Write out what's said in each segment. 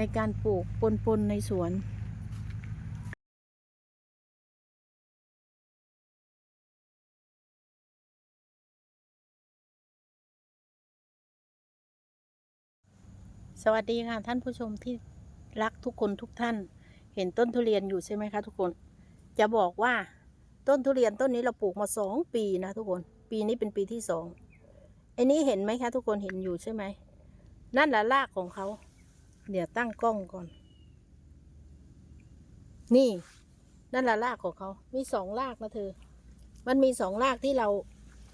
ในการปลูกปนๆในสวนสวัสดีค่ะท่านผู้ชมที่รักทุกคนทุกท่าน เห็นต้นทุเรียนอยู่ใช่ไหมคะทุกคน จะบอกว่าต้นทุเรียนต้นนี้เราปลูกมาสองปีนะทุกคน ปีนี้เป็นปีที่สองไอ้นี้เห็นไหมคะทุกคนเห็นอยู่ใช่ไหมนั่นแหละรากของเขา เดี๋ยวตั้งกล้องก่อน นี่ นั่นละรากของเขา มีสองรากนะเธอ มันมีสองรากที่เรา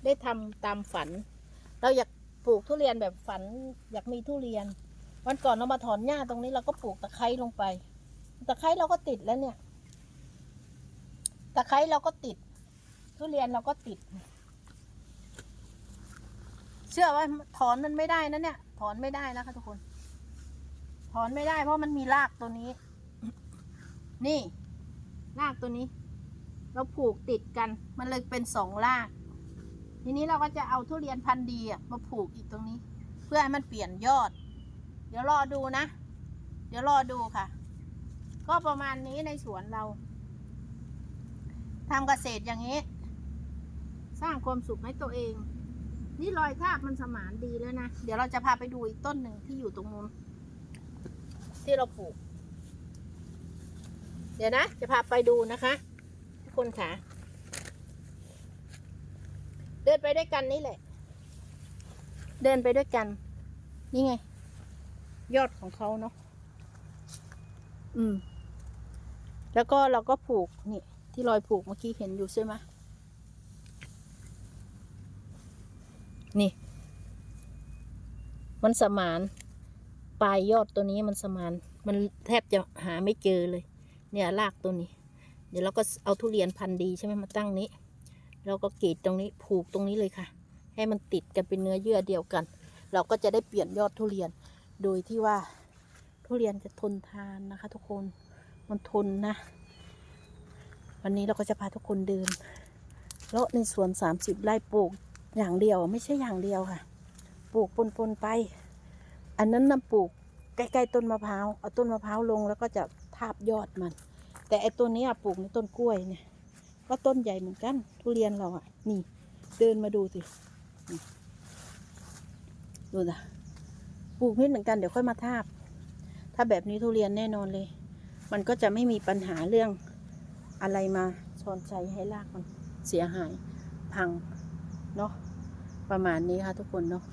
ได้ทำตามฝัน เราอยากปลูกทุเรียนแบบฝัน อยากมีทุเรียน วันก่อนเรามาถอนหญ้าตรงนี้เราก็ปลูกตะไคร้ลงไป ตะไคร้เราก็ติดแล้วเนี่ย ตะไคร้เราก็ติด ทุเรียนเราก็ติด เชื่อว่าถอนมันไม่ได้นะเนี่ย ถอนไม่ได้นะคะทุกคน ถอนไม่ได้เพราะมันมีรากตัวนี้ นี่ รากตัวนี้ เราผูกติดกัน มันเลยเป็นสองราก ทีนี้เราก็จะเอาทุเรียนพันธุ์ดีมาผูกอีกตรงนี้ เพื่อให้มันเปลี่ยนยอด เดี๋ยวรอดูนะ เดี๋ยวรอดูค่ะ ก็ประมาณนี้ในสวนเราทำเกษตรอย่างนี้ สร้างความสุขให้ตัวเอง นี่รอยทากมันสมานดีแล้วนะ เดี๋ยวเราจะพาไปดูอีกต้นหนึ่งที่อยู่ตรงนู้น ที่เราปลูก เดี๋ยวนะ จะพาไปดูนะคะ ทุกคนค่ะ เดินไปด้วยกันนี่แหละ เดินไปด้วยกัน นี่ไง ยอดของเขาเนาะอืม แล้วก็เราก็ผูกนี่ ที่รอยผูกเมื่อกี้เห็นอยู่ใช่ไหมนี่ มันสมาน ปลายยอดตัวนี้มันสมาน มันแทบจะหาไม่เจอเลย เนี่ยรากตัวนี้ เดี๋ยวเราก็เอาทุเรียนพันธุ์ดีใช่ไหมมาตั้งนี้ เราก็กรีดตรงนี้ผูกตรงนี้เลยค่ะ ให้มันติดกันเป็นเนื้อเยื่อเดียวกัน เราก็จะได้เปลี่ยนยอดทุเรียน โดยที่ว่าทุเรียนจะทนทานนะคะ ทุกคน มันทนนะ วันนี้เราก็จะพาทุกคนเดินเลาะในสวนสามสิบไร่ปลูกอย่างเดียวไม่ใช่อย่างเดียวค่ะ ปลูกปนๆไป อันนั้นนะปลูกใกล้ๆต้นมะพร้าวเอาต้นมะพร้าวลงแล้วก็จะทาบยอดมัน แต่ไอ้ต้นนี้ปลูกในต้นกล้วยเนี่ยก็ต้นใหญ่เหมือนกัน ทุเรียนเราอะ นี่ เดินมาดูสิดูนะปลูกนิดเหมือนกันเดี๋ยวค่อยมาทาบ ถ้าแบบนี้ทุเรียนแน่นอนเลย มันก็จะไม่มีปัญหาเรื่องอะไรมาชอนใจให้รากมันเสียหายพังเนาะประมาณนี้ค่ะทุกคนเนาะ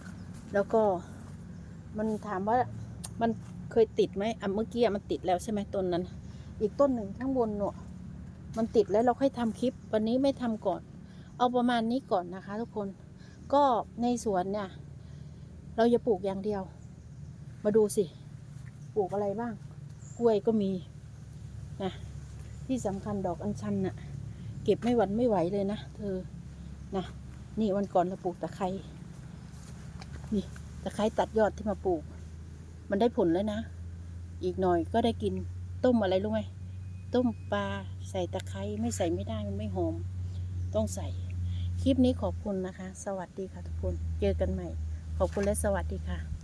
แล้วก็ มันถามว่ามันเคยติดไหมอะเมื่อกี้มันติดแล้วใช่ไหมต้นนั้น อีกต้นหนึ่งข้างบนเนอะมันติดแล้วเราค่อยทำคลิป วันนี้ไม่ทำก่อน เอาประมาณนี้ก่อนนะคะ ทุกคน ก็ในสวนเนี่ย เราจะปลูกอย่างเดียว มาดูสิ ปลูกอะไรบ้าง กล้วยก็มีนะที่สำคัญดอกอัญชันน่ะ เก็บไม่หวันไม่ไหวเลยนะเธอนะนี่วันก่อนเราปลูกตะไคร้นี่ ตะไคร้ตัดยอดที่มาปลูก มันได้ผลแล้วนะ อีกหน่อยก็ได้กินต้มอะไรรู้ไหมต้มปลาใส่ตะไคร้ไม่ใส่ไม่ได้มันไม่หอม ต้องใส่ คลิปนี้ขอบคุณนะคะ สวัสดีค่ะทุกคน เจอกันใหม่ ขอบคุณและสวัสดีค่ะ